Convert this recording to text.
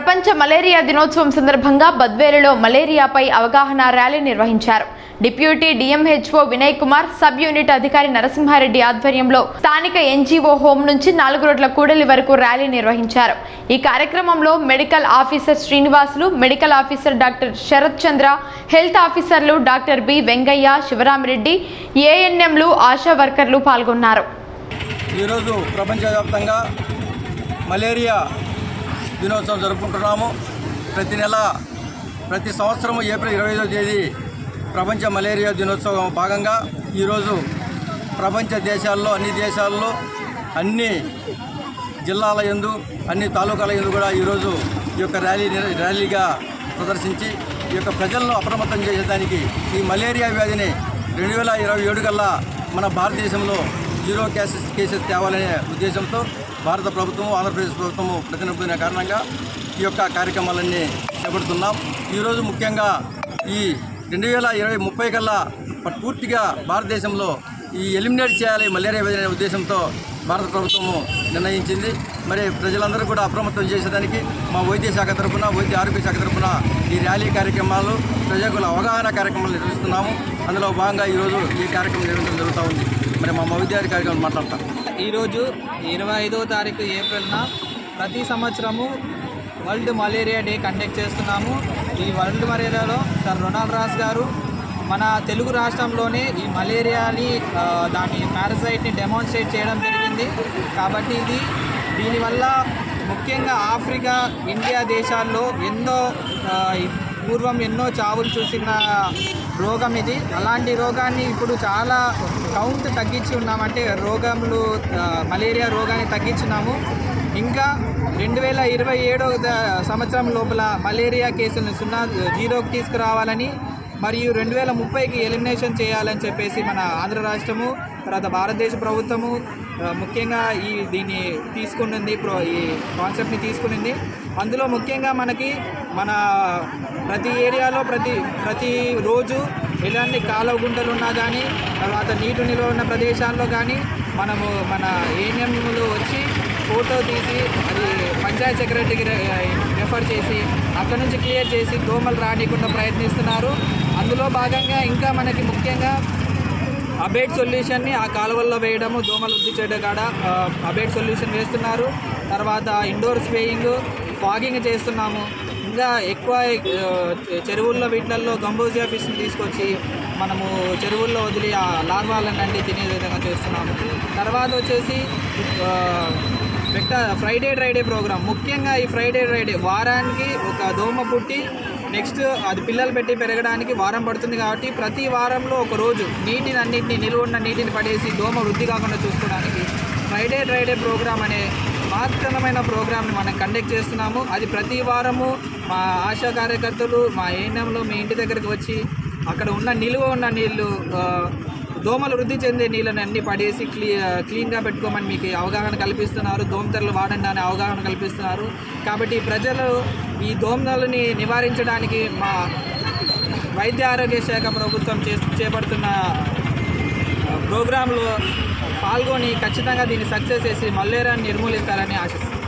ప్రపంచ మలేరియా దినోత్సవం సందర్భంగా బద్వేలులో మలేరియాపై అవగాహన ర్యాలీ నిర్వహించారు. Deputy DMHO Vinay Kumar sub unit అధికారి నరసింహారెడ్డి ఆధ్వర్యంలో స్థానిక ఎన్జీఓ హోం నుంచి నాలుగు రోడ్ల కూడలి వరకు ర్యాలీ నిర్వహించారు. ఈ కార్యక్రమంలో medical officer Srinivasulu medical officer doctor Sarath Chandra health ఆఫీసర్లు డాక్టర్ బి వెంగయ్య శివరామరెడ్డి ఏఎన్ఎంలు ఆశా వర్కర్లు పాల్గొన్నారు. ఈరోజు ప్రపంచవ్యాప్తంగా మలేరియా దినోత్సవం జరుపుకుంటున్నాము. ప్రతి నెల ప్రతి సంవత్సరం ఏప్రిల్ ఇరవై ఐదో తేదీ ప్రపంచ మలేరియా దినోత్సవం భాగంగా ఈరోజు ప్రపంచ దేశాల్లో అన్ని దేశాల్లో అన్ని జిల్లాల ఎందు అన్ని తాలూకాల ఎందు కూడా ఈరోజు ఈ యొక్క ర్యాలీ ర్యాలీగా ప్రదర్శించి ఈ యొక్క ప్రజలను అప్రమత్తం చేసేదానికి ఈ మలేరియా వ్యాధిని రెండు వేల ఇరవై ఏడు కల్లా మన భారతదేశంలో జీరో కేసెస్ కేసెస్ తేవాలనే ఉద్దేశంతో భారత ప్రభుత్వము ఆంధ్రప్రదేశ్ ప్రభుత్వము ప్రతినిపోయిన కారణంగా ఈ యొక్క కార్యక్రమాలన్నీ చేపడుతున్నాం. ఈరోజు ముఖ్యంగా ఈ రెండు వేల ఇరవై ముప్పై కల్లా పూర్తిగా భారతదేశంలో ఈ ఎలిమినేట్ చేయాలి మలేరియా వ్యాధి అనే ఉద్దేశంతో భారత ప్రభుత్వము నిర్ణయించింది. మరి ప్రజలందరూ కూడా అప్రమత్తం చేసేదానికి మా వైద్య శాఖ తరఫున వైద్య ఆరోగ్య శాఖ తరఫున ఈ ర్యాలీ కార్యక్రమాలు ప్రజలకు అవగాహన కార్యక్రమాలు నిర్వహిస్తున్నాము. అందులో భాగంగా ఈరోజు ఈ కార్యక్రమం నిర్వహించడం జరుగుతూ ఉంది. మరి మా వైద్యాధికారి కార్యక్రమం మాట్లాడతాం ఈరోజు ఇరవై ఐదో తారీఖు ఏప్రిల్న ప్రతి సంవత్సరము వరల్డ్ మలేరియా డే కండక్ట్ చేస్తున్నాము. ఈ వరల్డ్ మలేరియాలో సార్ రొనాల్డ్ రాస్ గారు మన తెలుగు రాష్ట్రంలోనే ఈ మలేరియాని దాని పారసైట్ని డెమాన్స్ట్రేట్ చేయడం జరిగింది. కాబట్టి ఇది దీనివల్ల ముఖ్యంగా ఆఫ్రికా ఇండియా దేశాల్లో ఎన్నో పూర్వం ఎన్నో చావులు చూసిన రోగం ఇది. అలాంటి రోగాన్ని ఇప్పుడు చాలా కౌంట్ తగ్గించి ఉన్నామంటే రోగములు మలేరియా రోగాన్ని తగ్గించున్నాము. ఇంకా రెండు వేల ఇరవై ఏడో సంవత్సరం లోపల మలేరియా కేసులను సున్నా జీరోకి తీసుకురావాలని మరియు రెండు వేల ముప్పైకి ఎలిమినేషన్ చేయాలని చెప్పేసి మన ఆంధ్ర రాష్ట్రము తర్వాత భారతదేశ ప్రభుత్వము ముఖ్యంగా ఈ దీన్ని తీసుకున్నది ప్రో ఈ కాన్సెప్ట్ని తీసుకునింది. అందులో ముఖ్యంగా మనకి మన ప్రతి ఏరియాలో ప్రతి ప్రతి రోజు ఎలాంటి కాలువ గుంటలు ఉన్నా కానీ తర్వాత నీటి నిల్వ ఉన్న ప్రదేశాల్లో కానీ మనము మన ఏఎంలు వచ్చి ఫోటో తీసి అది పంచాయత్ సెక్రటరీకి రెఫర్ చేసి అక్కడ నుంచి క్లియర్ చేసి దోమలు రానికుండా ప్రయత్నిస్తున్నారు. అందులో భాగంగా ఇంకా మనకి ముఖ్యంగా అబేట్ సొల్యూషన్ని ఆ కాలువల్లో వేయడము దోమలు వృద్ధి చేయడం కాడ అబేట్ సొల్యూషన్ వేస్తున్నారు. తర్వాత ఇండోర్ స్ప్రేయింగ్ ఫాగింగ్ చేస్తున్నాము. ఇంకా ఎక్కువ చెరువుల్లో వీటిల్లో గంబోజియా ఫిష్ని తీసుకొచ్చి మనము చెరువుల్లో వదిలి ఆ లార్వాలను తినే విధంగా చేస్తున్నాము. తర్వాత వచ్చేసి ఆ, ఫ్రైడే డ్రైడే ప్రోగ్రామ్ ముఖ్యంగా ఈ ఫ్రైడే డ్రైడే వారానికి ఒక దోమ పుట్టి నెక్స్ట్ అది పిల్లలు పెట్టి పెరగడానికి వారం పడుతుంది కాబట్టి ప్రతి వారంలో ఒక రోజు నీటిని అన్నింటినీ నిల్వ ఉన్న నీటిని పడేసి దోమ వృద్ధి కాకుండా చూసుకోవడానికి ఫ్రైడే డ్రైడే ప్రోగ్రామ్ అనే మహత్తరమైన ప్రోగ్రామ్ని మనం కండక్ట్ చేస్తున్నాము. అది ప్రతి వారము మా ఆశా కార్యకర్తలు మా ఏఎన్ఎంలో మీ ఇంటి దగ్గరికి వచ్చి అక్కడ ఉన్న నిలువ ఉన్న నీళ్ళు దోమలు వృద్ధి చెందే నీళ్ళని అన్ని పడేసి క్లీ క్లీన్గా పెట్టుకోమని మీకు అవగాహన కల్పిస్తున్నారు. దోమతెరలు వాడండి అనే అవగాహన కల్పిస్తున్నారు. కాబట్టి ప్రజలు ఈ దోమలని నివారించడానికి మా వైద్య ఆరోగ్య శాఖ ప్రభుత్వం చే చేపడుతున్న ప్రోగ్రాంలో పాల్గొని ఖచ్చితంగా దీన్ని సక్సెస్ చేసి మలేరియాని నిర్మూలిస్తారని ఆశిస్తున్నాను